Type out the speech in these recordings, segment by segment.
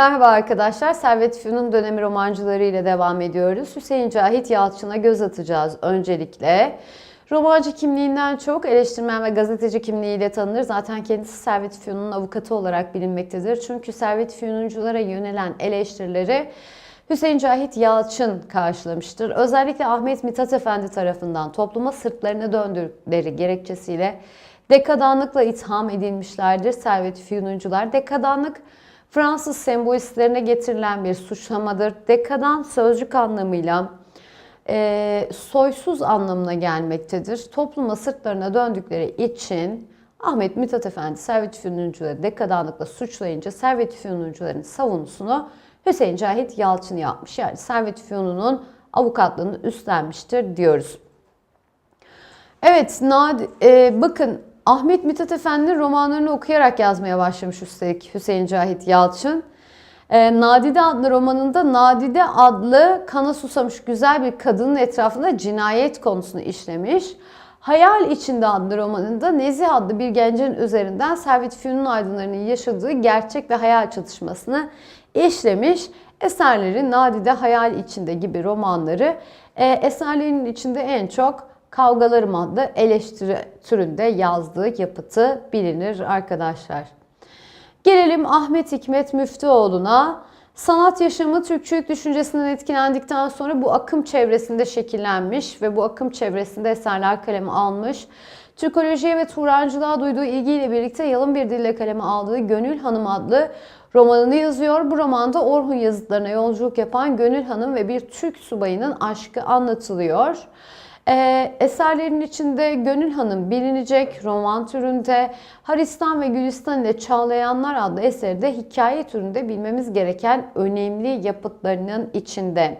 Merhaba arkadaşlar, Servet Fünun dönemi romancıları ile devam ediyoruz. Hüseyin Cahit Yalçın'a göz atacağız öncelikle. Romancı kimliğinden çok eleştirmen ve gazeteci kimliğiyle tanınır. Zaten kendisi Servet Fünun'un avukatı olarak bilinmektedir. Çünkü Servet Fünunculara yönelen eleştirileri Hüseyin Cahit Yalçın karşılamıştır. Özellikle Ahmet Mithat Efendi tarafından topluma sırtlarını döndürdükleri gerekçesiyle dekadanlıkla itham edilmişlerdir Servet Fünuncular. Dekadanlık Fransız sembolistlerine getirilen bir suçlamadır. Dekadan sözcük anlamıyla e, soysuz anlamına gelmektedir. Topluma sırtlarına döndükleri için Ahmet Mithat Efendi Servet Fünuncuları dekadanlıkla suçlayınca Servet Fünuncuların savunusunu Hüseyin Cahit Yalçın yapmış. Yani Servet Fünun'un avukatlığını üstlenmiştir diyoruz. Evet, Nad e, bakın Ahmet Mithat Efendi'nin romanlarını okuyarak yazmaya başlamış üstelik Hüseyin Cahit Yalçın. E, Nadide adlı romanında Nadide adlı kana susamış güzel bir kadının etrafında cinayet konusunu işlemiş. Hayal içinde adlı romanında Nezih adlı bir gencin üzerinden Servet Fünun aydınlarının yaşadığı gerçek ve hayal çatışmasını işlemiş. Eserleri Nadide Hayal içinde gibi romanları e, eserlerinin içinde en çok Kavgalarım adlı eleştiri türünde yazdığı yapıtı bilinir arkadaşlar. Gelelim Ahmet Hikmet Müftüoğlu'na. Sanat yaşamı Türkçülük düşüncesinden etkilendikten sonra bu akım çevresinde şekillenmiş ve bu akım çevresinde eserler kaleme almış. Türkolojiye ve Turancılığa duyduğu ilgiyle birlikte yalın bir dille kaleme aldığı Gönül Hanım adlı romanını yazıyor. Bu romanda Orhun yazıtlarına yolculuk yapan Gönül Hanım ve bir Türk subayının aşkı anlatılıyor. Ee, eserlerin içinde Gönül Hanım bilinecek roman türünde, Haristan ve Gülistan ile Çağlayanlar adlı eseri de hikaye türünde bilmemiz gereken önemli yapıtlarının içinde.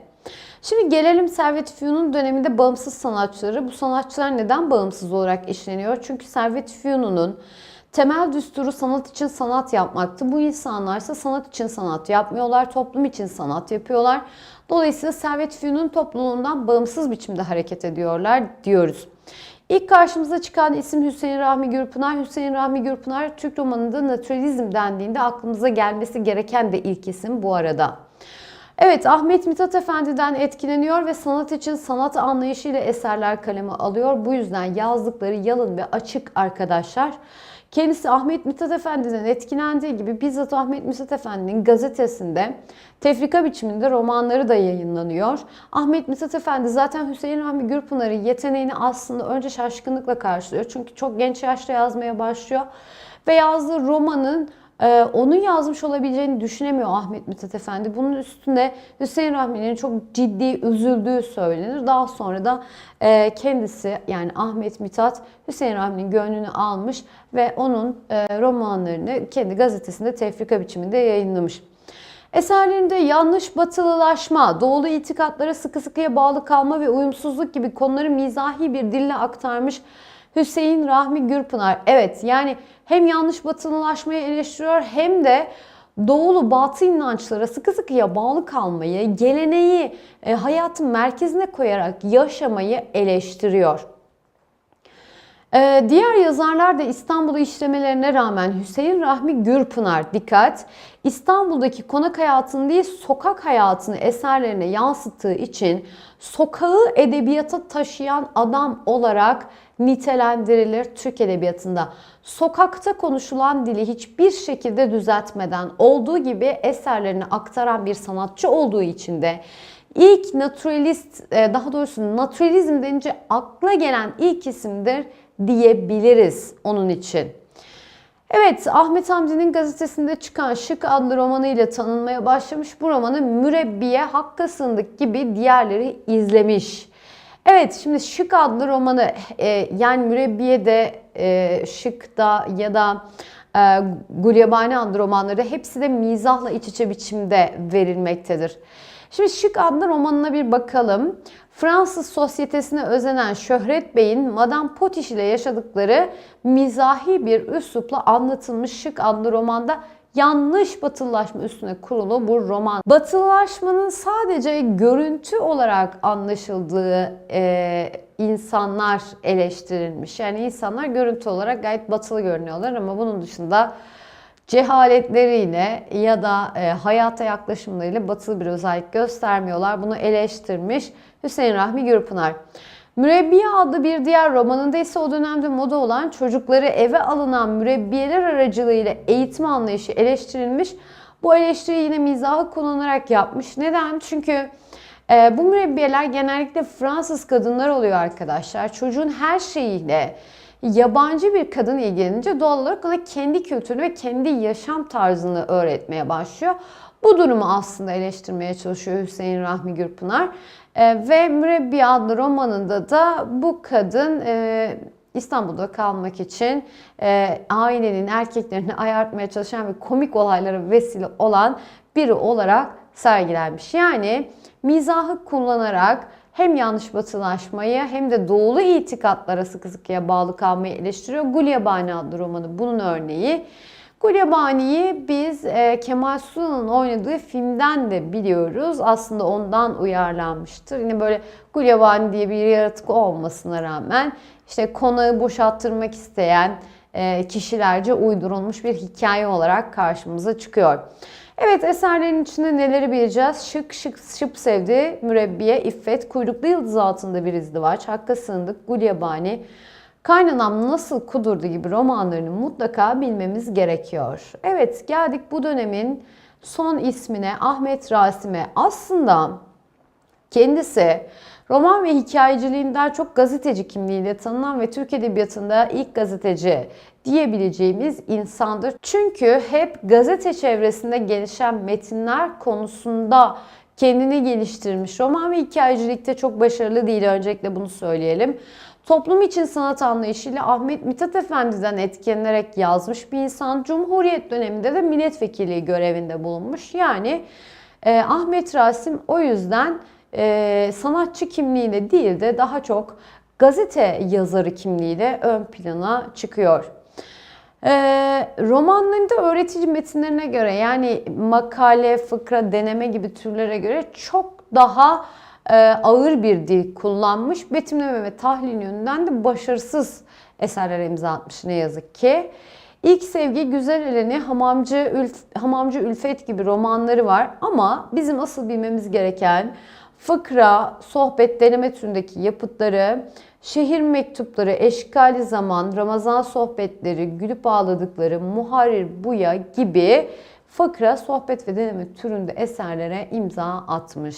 Şimdi gelelim Servet Fünun döneminde bağımsız sanatçıları. Bu sanatçılar neden bağımsız olarak işleniyor? Çünkü Servet Fünun'un temel düsturu sanat için sanat yapmaktı. Bu insanlar ise sanat için sanat yapmıyorlar, toplum için sanat yapıyorlar. Dolayısıyla Servet Fünun topluluğundan bağımsız biçimde hareket ediyorlar diyoruz. İlk karşımıza çıkan isim Hüseyin Rahmi Gürpınar. Hüseyin Rahmi Gürpınar Türk romanında naturalizm dendiğinde aklımıza gelmesi gereken de ilk isim bu arada. Evet Ahmet Mithat Efendi'den etkileniyor ve sanat için sanat anlayışıyla eserler kaleme alıyor. Bu yüzden yazdıkları yalın ve açık arkadaşlar. Kendisi Ahmet Mithat Efendi'den etkilendiği gibi bizzat Ahmet Mithat Efendi'nin gazetesinde tefrika biçiminde romanları da yayınlanıyor. Ahmet Mithat Efendi zaten Hüseyin Rahmi Gürpınar'ın yeteneğini aslında önce şaşkınlıkla karşılıyor. Çünkü çok genç yaşta yazmaya başlıyor. Ve yazdığı romanın ee, onun yazmış olabileceğini düşünemiyor Ahmet Mithat Efendi. Bunun üstünde Hüseyin Rahmi'nin çok ciddi üzüldüğü söylenir. Daha sonra da e, kendisi yani Ahmet Mithat Hüseyin Rahmi'nin gönlünü almış ve onun e, romanlarını kendi gazetesinde tefrika biçiminde yayınlamış. Eserlerinde yanlış batılılaşma, doğulu itikatlara sıkı sıkıya bağlı kalma ve uyumsuzluk gibi konuları mizahi bir dille aktarmış Hüseyin Rahmi Gürpınar. Evet yani hem yanlış batılılaşmayı eleştiriyor hem de doğulu batı inançlara sıkı sıkıya bağlı kalmayı, geleneği e, hayatın merkezine koyarak yaşamayı eleştiriyor. Ee, diğer yazarlar da İstanbul'u işlemelerine rağmen Hüseyin Rahmi Gürpınar dikkat İstanbul'daki konak hayatını değil sokak hayatını eserlerine yansıttığı için sokağı edebiyata taşıyan adam olarak nitelendirilir Türk Edebiyatı'nda. Sokakta konuşulan dili hiçbir şekilde düzeltmeden olduğu gibi eserlerini aktaran bir sanatçı olduğu için de ilk naturalist, e, daha doğrusu naturalizm denince akla gelen ilk isimdir diyebiliriz onun için. Evet, Ahmet Hamdi'nin gazetesinde çıkan Şık adlı romanıyla tanınmaya başlamış. Bu romanı Mürebbiye, Hakka Sındık gibi diğerleri izlemiş. Evet şimdi Şık adlı romanı e, yani Mürebbiye'de, e, Şık'ta ya da e, Gulyabani adlı romanları hepsi de mizahla iç içe biçimde verilmektedir. Şimdi Şık adlı romanına bir bakalım. Fransız sosyetesine özenen Şöhret Bey'in Madame Potiş ile yaşadıkları mizahi bir üslupla anlatılmış Şık adlı romanda yanlış batılılaşma üstüne kurulu bu roman. Batılılaşmanın sadece görüntü olarak anlaşıldığı e, insanlar eleştirilmiş. Yani insanlar görüntü olarak gayet batılı görünüyorlar ama bunun dışında cehaletleriyle ya da e, hayata yaklaşımlarıyla batılı bir özellik göstermiyorlar. Bunu eleştirmiş Hüseyin Rahmi Gürpınar. Mürebbiye adlı bir diğer romanında ise o dönemde moda olan çocukları eve alınan mürebbiyeler aracılığıyla eğitim anlayışı eleştirilmiş. Bu eleştiriyi yine mizahı kullanarak yapmış. Neden? Çünkü e, bu mürebbiyeler genellikle Fransız kadınlar oluyor arkadaşlar. Çocuğun her şeyiyle yabancı bir kadın ilgilenince doğal olarak ona kendi kültürünü ve kendi yaşam tarzını öğretmeye başlıyor. Bu durumu aslında eleştirmeye çalışıyor Hüseyin Rahmi Gürpınar. E, ve Mürebbiye adlı romanında da bu kadın e, İstanbul'da kalmak için e, ailenin erkeklerini ayartmaya çalışan ve komik olaylara vesile olan biri olarak sergilenmiş. Yani mizahı kullanarak hem yanlış batılaşmayı hem de doğulu itikatlara sıkı sıkıya bağlı kalmayı eleştiriyor. Gulyabani adlı romanı bunun örneği. Gulyabani'yi biz e, Kemal Sunal'ın oynadığı filmden de biliyoruz. Aslında ondan uyarlanmıştır. Yine böyle Gulyabani diye bir yaratık olmasına rağmen işte konağı boşalttırmak isteyen e, kişilerce uydurulmuş bir hikaye olarak karşımıza çıkıyor. Evet eserlerin içinde neleri bileceğiz? Şık şık şıp sevdi, mürebbiye, iffet, kuyruklu yıldız altında bir izdivaç, hakka sığındık, gulyabani, Kaynanam Nasıl Kudurdu gibi romanlarını mutlaka bilmemiz gerekiyor. Evet geldik bu dönemin son ismine Ahmet Rasim'e. Aslında kendisi roman ve hikayeciliğinden çok gazeteci kimliğiyle tanınan ve Türk Edebiyatı'nda ilk gazeteci diyebileceğimiz insandır. Çünkü hep gazete çevresinde gelişen metinler konusunda kendini geliştirmiş. Roman ve hikayecilikte çok başarılı değil öncelikle bunu söyleyelim. Toplum için sanat anlayışıyla Ahmet Mithat Efendi'den etkilenerek yazmış bir insan. Cumhuriyet döneminde de milletvekili görevinde bulunmuş. Yani e, Ahmet Rasim o yüzden e, sanatçı kimliğiyle değil de daha çok gazete yazarı kimliğiyle ön plana çıkıyor. E, romanlarında öğretici metinlerine göre yani makale, fıkra, deneme gibi türlere göre çok daha e, ağır bir dil kullanmış. Betimleme ve tahlil yönünden de başarısız eserler imza atmış ne yazık ki. İlk Sevgi, Güzel Eleni, Hamamcı, Ülf, Hamamcı Ülfet gibi romanları var ama bizim asıl bilmemiz gereken fıkra, sohbet, deneme türündeki yapıtları, şehir mektupları, eşkali zaman, Ramazan sohbetleri, gülüp ağladıkları, Muharrir Buya gibi fıkra, sohbet ve deneme türünde eserlere imza atmış.